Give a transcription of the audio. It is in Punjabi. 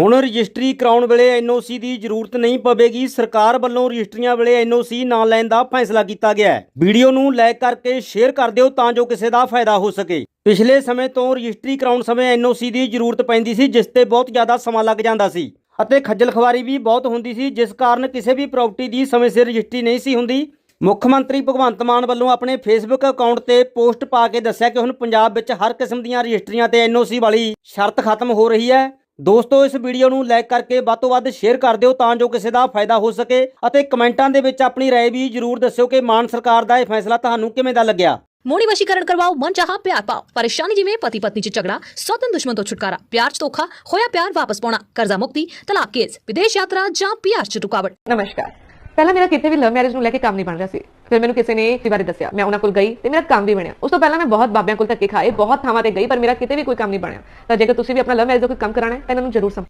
ਹੁਣ ਰਜਿਸਟਰੀ ਕਰਾਉਣ ਵੇਲੇ ਐਨਓਸੀ ਦੀ ਜ਼ਰੂਰਤ ਨਹੀਂ ਪਵੇਗੀ। ਸਰਕਾਰ ਵੱਲੋਂ ਰਜਿਸਟਰੀਆਂ ਵੇਲੇ ਐਨਓਸੀ ਨਾ ਲੈਣ ਦਾ ਫੈਸਲਾ ਕੀਤਾ ਗਿਆ ਹੈ। ਵੀਡੀਓ ਨੂੰ ਲਾਈਕ ਕਰਕੇ ਸ਼ੇਅਰ ਕਰ ਦਿਓ ਤਾਂ ਜੋ ਕਿਸੇ ਦਾ ਫਾਇਦਾ ਹੋ ਸਕੇ। ਪਿਛਲੇ ਸਮੇਂ ਤੋਂ ਰਜਿਸਟਰੀ ਕਰਾਉਣ ਸਮੇਂ ਐਨਓਸੀ ਦੀ ਜ਼ਰੂਰਤ ਪੈਂਦੀ ਸੀ, ਜਿਸ ਤੇ ਬਹੁਤ ਜ਼ਿਆਦਾ ਸਮਾਂ ਲੱਗ ਜਾਂਦਾ ਸੀ। ਅਤੇ ਖੱਜਲ ਖਵਾਰੀ ਵੀ ਬਹੁਤ ਹੁੰਦੀ ਸੀ, ਜਿਸ ਕਾਰਨ ਕਿਸੇ ਵੀ ਪ੍ਰਾਪਰਟੀ ਦੀ ਸਮੇਂ ਸਿਰ ਰਜਿਸਟਰੀ ਨਹੀਂ ਸੀ ਹੁੰਦੀ। ਮੁੱਖ ਮੰਤਰੀ ਭਗਵੰਤ ਮਾਨ ਵੱਲੋਂ ਆਪਣੇ ਫੇਸਬੁੱਕ ਅਕਾਊਂਟ ਤੇ ਪੋਸਟ ਪਾ ਕੇ ਦੱਸਿਆ ਕਿ ਹੁਣ ਪੰਜਾਬ ਵਿੱਚ ਹਰ ਕਿਸਮ ਦੀਆਂ ਰਜਿਸਟਰੀਆਂ ਤੇ ਐਨਓਸੀ ਵਾਲੀ ਸ਼ਰਤ ਖਤਮ ਹੋ ਰਹੀ ਹੈ। ਦੋਸਤੋ ਇਸ ਵੀਡੀਓ ਨੂੰ ਲਾਈਕ ਕਰਕੇ ਵੱਧ ਤੋਂ ਵੱਧ ਸ਼ੇਅਰ ਕਰ ਦਿਓ ਤਾਂ ਜੋ ਕਿਸੇ ਦਾ ਫਾਇਦਾ ਹੋ ਸਕੇ ਅਤੇ ਕਮੈਂਟਾਂ ਦੇ ਵਿੱਚ ਆਪਣੀ رائے ਵੀ ਜਰੂਰ ਦੱਸਿਓ ਕਿ ਮਾਨ ਸਰਕਾਰ ਦਾ ਇਹ ਫੈਸਲਾ ਤੁਹਾਨੂੰ ਕਿਵੇਂ ਦਾ ਲੱਗਿਆ ਮੋੜੀ ਵਸ਼ੀਕਰਨ ਕਰਵਾਓ ਮਨ ਚਾਹਾ ਪਿਆਰ ਪਾਓ ਪਰੇਸ਼ਾਨੀ ਜਿਵੇਂ ਪਤੀ ਪਤਨੀ ਚ ਝਗੜਾ ਸੌਤਨ ਦੁਸ਼ਮਣ ਤੋਂ ਛੁਟਕਾਰਾ ਪਿਆਰ ਚ ਧੋਖਾ ਹੋਇਆ ਪਿਆਰ ਵਾਪਸ ਪਾਉਣਾ ਕਰਜ਼ਾ ਮੁਕਤੀ ਤਲਾਕ ਕੇਸ ਵਿਦੇਸ਼ ਯਾਤਰਾ ਜਾਂ ਪਿਆਰ ਚ ਰੁਕਾਵਟ ਨਮਸਕਾਰ ਪਹਿਲਾਂ ਮੇਰਾ ਕਿਤੇ ਵੀ ਲਵ ਮੈਰਿਜ ਨੂੰ ਲੈ ਕੇ ਕੰਮ ਨਹੀਂ ਬਣ ਰਿਹਾ ਸੀ। ਫਿਰ ਮੈਨੂੰ ਕਿਸੇ ਨੇ ਇਸ ਬਾਰੇ ਦੱਸਿਆ। ਮੈਂ ਉਹਨਾਂ ਕੋਲ ਗਈ ਤੇ ਮੇਰਾ ਕੰਮ ਵੀ ਬਣਿਆ। ਉਸ ਤੋਂ ਪਹਿਲਾਂ ਮੈਂ ਬਹੁਤ ਬਾਬਿਆਂ ਕੋਲ ਧੱਕੇ ਖਾਏ, ਬਹੁਤ ਥਾਵਾਂ ਤੇ ਗਈ, ਪਰ ਮੇਰਾ ਕਿਤੇ ਵੀ ਕੋਈ ਕੰਮ ਨਹੀਂ ਬਣਿਆ। ਤਾਂ ਜੇਕਰ ਤੁਸੀਂ ਵੀ ਆਪਣਾ ਲਵ ਮੈਰਿਜ ਦਾ ਕੋਈ ਕੰਮ ਕਰਾਣਾ ਹੈ, ਤਾਂ ਇਹਨਾਂ ਨੂੰ ਜ਼ਰੂਰ ਸੰਪਰਕ